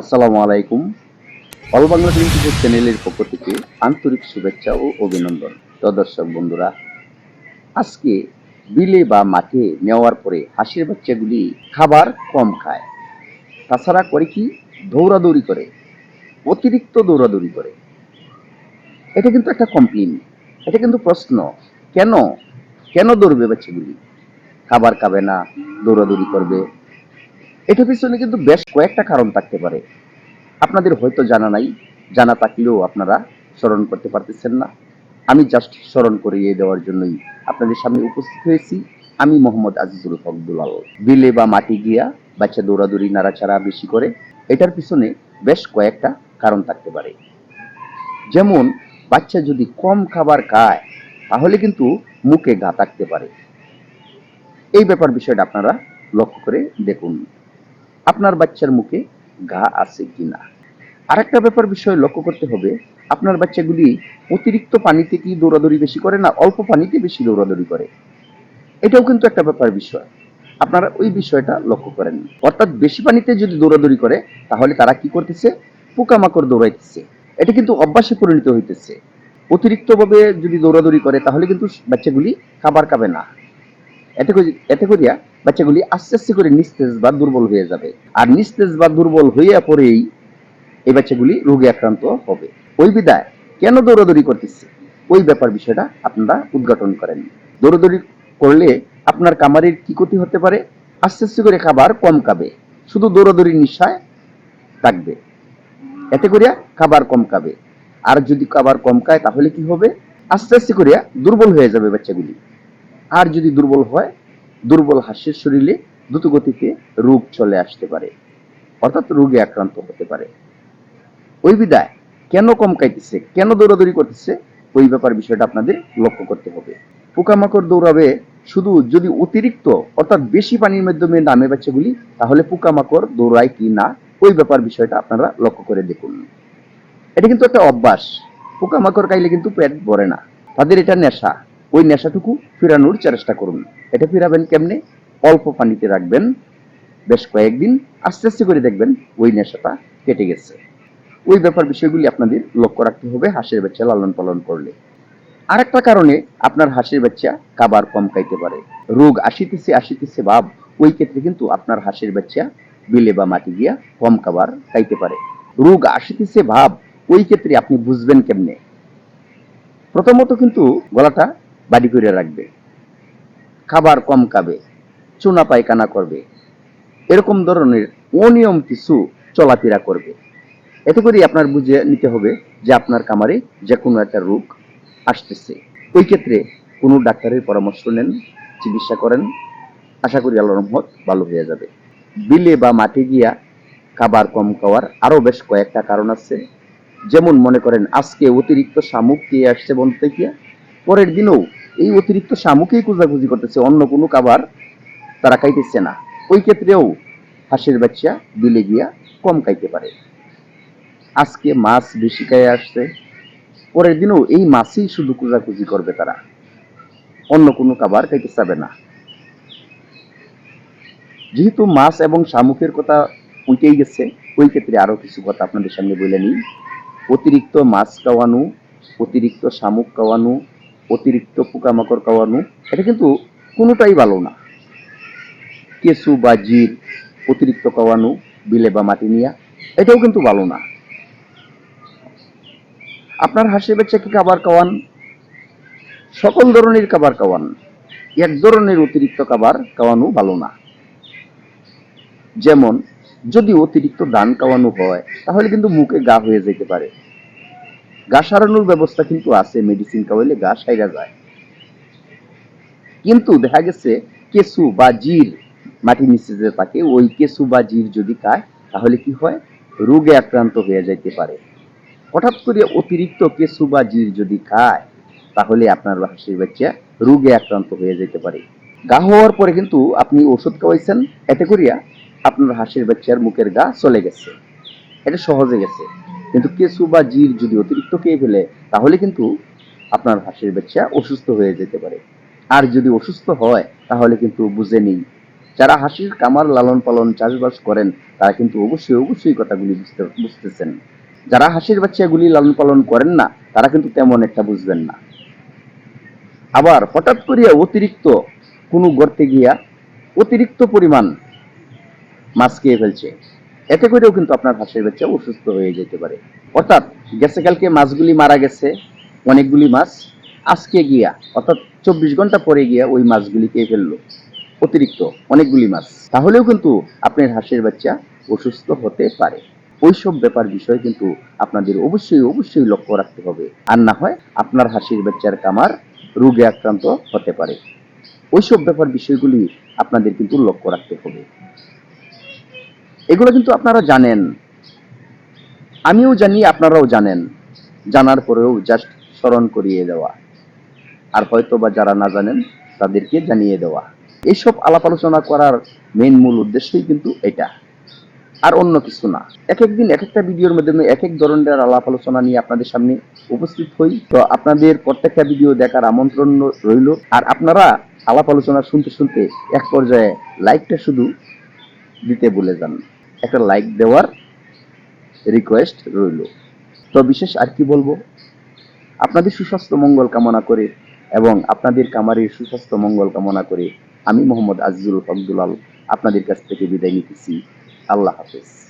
আসসালামু আলাইকুম। All Bangla TV চ্যানেলের পক্ষ থেকে আন্তরিক শুভেচ্ছা ও অভিনন্দন। তো দর্শক বন্ধুরা, আজকে বিলে বা মাঠে নেওয়ার পরে হাঁসের বাচ্চাগুলি খাবার কম খায়। তাছাড়া করে কি? দৌড়াদৌড়ি করে। অতিরিক্ত দৌড়াদৌড়ি করে। এটা কিন্তু একটা কমপ্লেন এটা কিন্তু প্রশ্ন। কেন? কেন দৌড়বে বাচ্চাগুলি? খাবার খাবে না, দৌড়াদৌড়ি করবে। এটা পিছনে কিন্তু বেশ কয়েকটা কারণ থাকতে পারে। আপনাদের হয়তো জানা নাই, জানা থাকলেও আপনারা স্মরণ করতে পারতেছেন না। আমি জাস্ট স্মরণ করিয়ে দেওয়ার জন্যই আপনাদের সামনে উপস্থিত হয়েছি। আমি মোহাম্মদ আজিজুল হক দুলাল। বিলে বা মাটি গিয়া বাচ্চা দৌড়াদৌড়ি, নাড়াচাড়া বেশি করে, এটার পিছনে বেশ কয়েকটা কারণ থাকতে পারে। যেমন, বাচ্চা যদি কম খাবার খায়, তাহলে কিন্তু মুখে ঘা থাকতে পারে। এই ব্যাপার বিষয়টা আপনারা লক্ষ্য করে দেখুন। আপনার বাচ্চার মুখে ঘা আছে কিনা? আরেকটা ব্যাপার বিষয় লক্ষ্য করতে হবে, আপনার বাচ্চাগুলি অতিরিক্ত পানিতে কি দৌড়াদৌড়ি বেশি করে না অল্প পানিতে বেশি দৌড়াদৌড়ি করে? এটাও কিন্তু একটা ব্যাপার বিষয়। আপনারা ওই বিষয়টা লক্ষ্য করেন। অর্থাৎ বেশি পানিতে যদি দৌড়াদৌড়ি করে, তাহলে তারা কি করতেছে? পোকামাকড় দৌড়াইতেছে। এটা কিন্তু অভ্যাসে পরিণত হইতেছে। অতিরিক্তভাবে যদি দৌড়াদৌড়ি করে, তাহলে কিন্তু বাচ্চাগুলি খাবার খাবে না। এতে করিয়া বাচ্চাগুলি আস্তে আস্তে করে নিস্তেজ বা দুর্বল হয়ে যাবে। আর নিস্তেজ বা দুর্বল হইয়া পরেই এই বাচ্চাগুলি রোগে আক্রান্ত হবে। ওই বিদায় কেন দৌড়াদৌড়ি করতেছে? ওই ব্যাপার বিষয়টা আপনারা উদ্ঘাটন করেন। দৌড়াদৌড়ি করলে আপনার কামারের কি ক্ষতি হতে পারে? আস্তে আস্তে করে খাবার কম খাবে। শুধু দৌড়াদৌড়ির নিশায় থাকবে। এতে করিয়া খাবার কম খাবে। আর যদি খাবার কম খায় তাহলে কি হবে? আস্তে আস্তে করিয়া দুর্বল হয়ে যাবে বাচ্চাগুলি। আর যদি দুর্বল হয়, দুর্বল হাস্যের শরীরে দ্রুতগতিতে রোগ চলে আসতে পারে। অর্থাৎ রোগে আক্রান্ত হতে পারে। ওই বিদায় কেন কম খাইতেছে কেন দৌড়াদৌড়ি করতেছে, ওই ব্যাপার বিষয়টা আপনাদের লক্ষ্য করতে হবে। পোকামাকড় দৌড়াবে শুধু যদি অতিরিক্ত, অর্থাৎ বেশি পানির মাধ্যমে নামে বাচ্চাগুলি তাহলে পোকামাকড় দৌড়ায় কি না, ওই ব্যাপার বিষয়টা আপনারা লক্ষ্য করে দেখুন। এটা কিন্তু একটা অভ্যাস। পোকামাকড় খাইলে কিন্তু পেট ভরে না। তাদের এটা নেশা। ওই নেশাটুকু ফিরানোর চেষ্টা করুন। এটা ফিরাবেন কেমনে? অল্প পানিতে রাখবেন। বেশ কয়েকদিন আস্তে আস্তে করে দেখবেন ওই নেশাটা কেটে গেছে। ওই ব্যাপার বিষয়গুলি আপনাদের লক্ষ্য রাখতে হবে হাঁসের বাচ্চা লালন পালন করলে। আরেকটা কারণে আপনার হাঁসের বাচ্চা খাবার কম খাইতে পারে। রোগ আসিতেছে আসিতেছে ভাব, ওই ক্ষেত্রে কিন্তু আপনার হাঁসের বাচ্চা বিলে বা মাটি গিয়া কম খাবার খাইতে পারে। রোগ আসিতেছে ভাব, ওই ক্ষেত্রে আপনি বুঝবেন কেমনে? প্রথমত কিন্তু গলাটা বাড়ি করে রাখবে। খাবার কম খাবে, চুনা পায়খানা করবে। এরকম ধরনের অনিয়ম কিছু চলাফেরা করবে। এতে করে আপনার বুঝে নিতে হবে যে আপনার কামারে যে কোনো একটা রোগ আসতেছে। ওই ক্ষেত্রে কোনো ডাক্তারের পরামর্শ নেন, চিকিৎসা করেন। আশা করি আল্লাহ রহমত ভালো হয়ে যাবে। বিলে বা মাঠে গিয়া খাবার কম খাওয়ার আরও বেশ কয়েকটা কারণ আছে। যেমন মনে করেন, আজকে অতিরিক্ত শামুক খেয়ে আসছে বলতে গিয়া, পরের দিনও এই অতিরিক্ত শামুকেই খোঁজাখুঁজি করতেছে, অন্য কোনো খাবার তারা খাইতেছে না। ওই ক্ষেত্রেও হাঁসের বাচ্চা বিলে গিয়া কম খাইতে পারে। আজকে মাছ বেশি খাইয়ে আসছে, পরের দিনও এই মাছই শুধু খোঁজাখুঁজি করবে তারা। অন্য কোনো খাবার খাইতে চাবে না। যেহেতু মাছ এবং শামুকের কথা উঠেই গেছে, ওই ক্ষেত্রে আরও কিছু কথা আপনাদের সামনে বলে নিই। অতিরিক্ত মাছ খাওয়ানো, অতিরিক্ত শামুক খাওয়ানো অতিরিক্ত পোকামাকড় খাওয়ানো, এটা কিন্তু কোনোটাই ভালো না। কেঁচু বা জির অতিরিক্ত খাওয়ানো, বিলে বা মাটি নিয়া, এটাও কিন্তু ভালো না। আপনার হাঁসের বাচ্চাকে খাবার খাওয়ান? সকল ধরনের খাবার খাওয়ান। এক ধরনের অতিরিক্ত খাবার খাওয়ানো ভালো না। যেমন, যদি অতিরিক্ত দান খাওয়ানো হয়, তাহলে কিন্তু মুখে গা হয়ে যেতে পারে। গা সারানোর ব্যবস্থা কিন্তু আছে মেডিসিন খাওয়াইলে গা সাইরা যায়। কিন্তু দেখা গেছে কেসু বা জির মাটির নিচে যে থাকে, ওই কেসু বা জির যদি খায়, তাহলে কি হয়? রোগে আক্রান্ত হয়ে যাইতে পারে। হঠাৎ করে অতিরিক্ত কেসু বা জির যদি খায়, তাহলে আপনার হাসির বাচ্চা রোগে আক্রান্ত হয়ে যেতে পারে। গা হওয়ার পরে কিন্তু আপনি ওষুধ খাওয়াইছেন, এতে করিয়া আপনার হাসির বাচ্চার মুখের গা চলে গেছে। এটা সহজে গেছে। কিন্তু কেঁচু বা জির যদি অতিরিক্ত খেয়ে ফেলে, তাহলে কিন্তু আপনার হাঁসের বাচ্চা অসুস্থ হয়ে যেতে পারে। আর যদি অসুস্থ হয়, তাহলে কিন্তু বুঝে নিই যারা হাসির কামার লালন পালন চাষবাস করেন, তারা কিন্তু অবশ্যই অবশ্যই কথাগুলি বুঝতে, বুঝতেছেন। যারা হাসির বাচ্চাগুলি লালন পালন করেন না, তারা কিন্তু তেমন একটা বুঝবেন না। আবার হঠাৎ করিয়া অতিরিক্ত কোনো গর্তে গিয়া অতিরিক্ত পরিমাণ মাছ খেয়ে ফেলছে। এতে করেও কিন্তু আপনার হাঁসের বাচ্চা অসুস্থ হয়ে যেতে পারে। অর্থাৎ গেছে কালকে মাছগুলি মারা গেছে, অনেকগুলি মাছ আজকে গিয়া, অর্থাৎ চব্বিশ ঘণ্টা পরে গিয়া ওই মাছগুলি খেয়ে ফেলল। অতিরিক্ত অনেকগুলি মাছ। তাহলেও কিন্তু আপনার হাঁসের বাচ্চা অসুস্থ হতে পারে। ওইসব ব্যাপার বিষয় কিন্তু আপনাদের অবশ্যই অবশ্যই লক্ষ্য রাখতে হবে। আর না হয় আপনার হাসির বাচ্চার কামার রোগে আক্রান্ত হতে পারে। ওইসব ব্যাপার বিষয়গুলি আপনাদের কিন্তু লক্ষ্য রাখতে হবে। এগুলো কিন্তু আপনারা জানেন। আমিও জানি, আপনারাও জানেন। জানার পরেও জাস্ট স্মরণ করিয়ে দেওয়া। আর হয়তো বা যারা না জানেন, তাদেরকে জানিয়ে দেওয়া। এইসব আলাপ আলোচনা করার মেন মূল উদ্দেশ্যই কিন্তু এটা। আর অন্য কিছু না। এক এক দিন, এক একটা ভিডিওর মাধ্যমে এক এক ধরনের আলাপ আলোচনা নিয়ে আপনাদের সামনে উপস্থিত হই। তো আপনাদের প্রত্যেকটা ভিডিও দেখার আমন্ত্রণ রইল। আর আপনারা আলাপ আলোচনা শুনতে শুনতে এক পর্যায়ে লাইকটা শুধু দিতে ভুলে যান। একটা লাইক দেওয়ার রিকোয়েস্ট রইল। তো বিশেষ আর কি বলব? আপনাদের সুস্বাস্থ্য মঙ্গল কামনা করে এবং আপনাদের কামারের সুস্বাস্থ্য মঙ্গল কামনা করে আমি মোহাম্মদ আজিজুল হক দুলাল আপনাদের কাছ থেকে বিদায় নিতেছি। আল্লাহ হাফেজ।